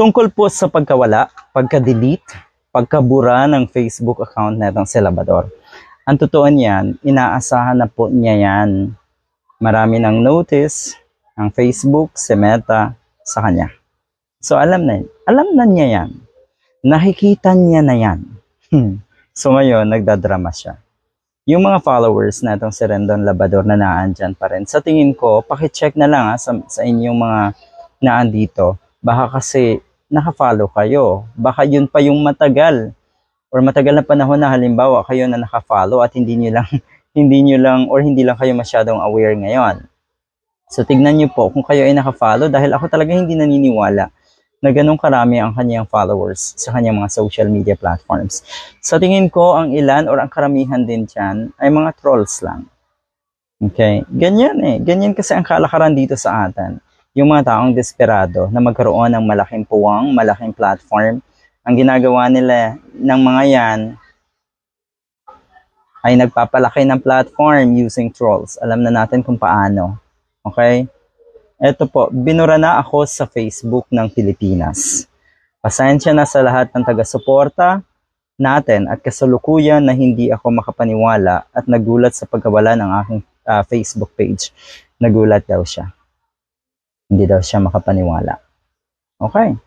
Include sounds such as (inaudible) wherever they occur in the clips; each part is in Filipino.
Tungkol po sa pagkawala, pagka-delete, pagkabura ng Facebook account na itong. Ang totoo niyan, inaasahan na po niya yan. Marami ng notice ang Facebook, si Meta, sa kanya. So alam na, alam na niya yan. Nakikita niya na yan. Hmm. so ngayon, nagdadrama siya. Yung mga followers na itong si Rendon Labador na naandyan pa rin, sa tingin ko, pakicheck na lang ha, sa, sa inyong mga naandito. Baka kasi nakafollow kayo. Baka yun pa yung matagal or matagal na panahon na halimbawa kayo na nakafollow at hindi nyo lang (laughs) hindi nyo lang or hindi lang kayo masyadong aware ngayon. So tignan nyo po kung kayo ay nakafollow dahil ako talaga hindi naniniwala na ganun karami ang kanyang followers sa kanyang mga social media platforms. Sa tingin ko, ang ilan or ang karamihan din dyan ay mga trolls lang. Okay? Ganyan eh. Ganyan kasi ang kalakaran dito sa atin. Yung mga taong desperado na magkaroon ng malaking puwang, malaking platform. Ang ginagawa nila ng mga yan ay nagpapalaki ng platform using trolls. Alam na natin kung paano. Okay? Ito po, binura na ako sa Facebook ng Pilipinas. Pasensya na sa lahat ng taga-suporta natin at kasalukuyan na hindi ako makapaniwala at nagulat sa pagkawala ng aking ah, Facebook page. Nagulat daw siya. Hindi daw siya makapaniwala. Okay.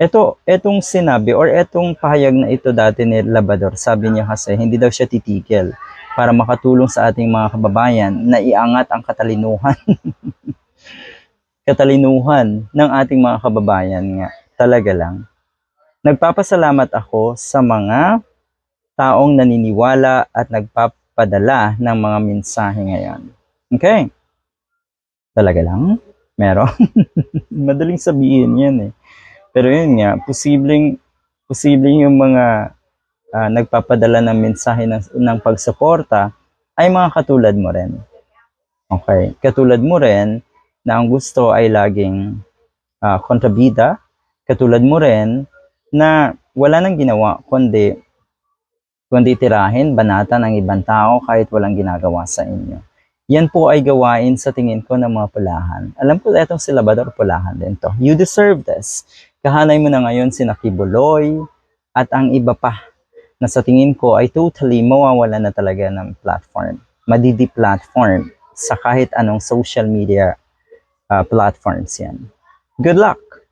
Ito, etong sinabi or etong pahayag na ito dati ni Labador, sabi niya kasi hindi daw siya titigil para makatulong sa ating mga kababayan na iangat ang katalinuhan. (laughs) katalinuhan ng ating mga kababayan nga. Talaga lang. Nagpapasalamat ako sa mga taong naniniwala at nagpapadala ng mga mensahe ngayon. Okay? Talaga lang? Meron? (laughs) Madaling sabihin yan eh. Pero yun nga, posibleng, posibleng yung mga ah, nagpapadala ng mensahe ng, ng pagsuporta ay mga katulad mo rin. Okay? Katulad mo rin na ang gusto ay laging ah, kontrabida. Katulad mo rin na wala nang ginawa kundi kundi tirahin, banatan ang ibang tao kahit walang ginagawa sa inyo. Yan po ay gawain sa tingin ko ng mga pulahan. Alam ko etong si Labador pulahan din to. You deserve this. Kahanay mo na ngayon si Nakibuloy at ang iba pa na sa tingin ko ay totally mawawala na talaga ng platform. Madidi platform sa kahit anong social media uh, platforms yan. Good luck!